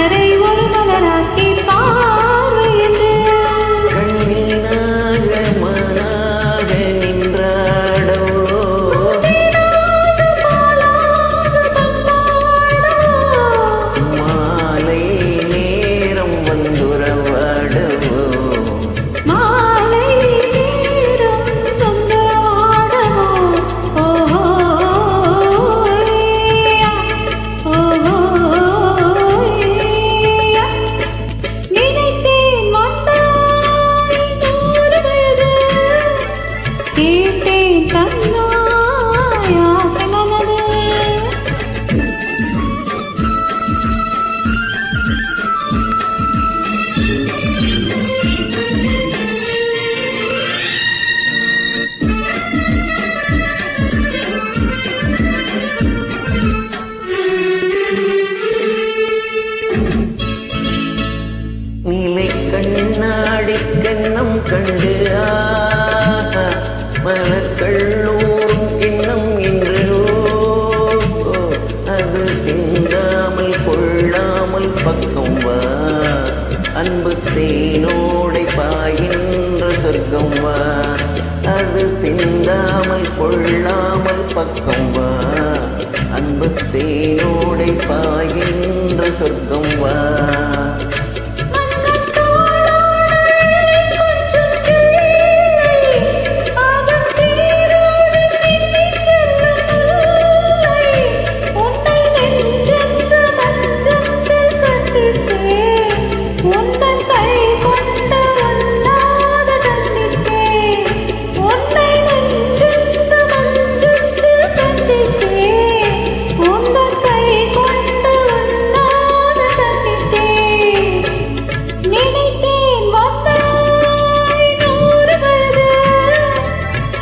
மலரை ஒரு மலராக்கி பாயின்று சொர்க்கம் வா அது சிந்தாமல் கொள்ளாமல் பக்கம் வா அன்பு தேனோடை பாயின்ற சொர்க்கம் வா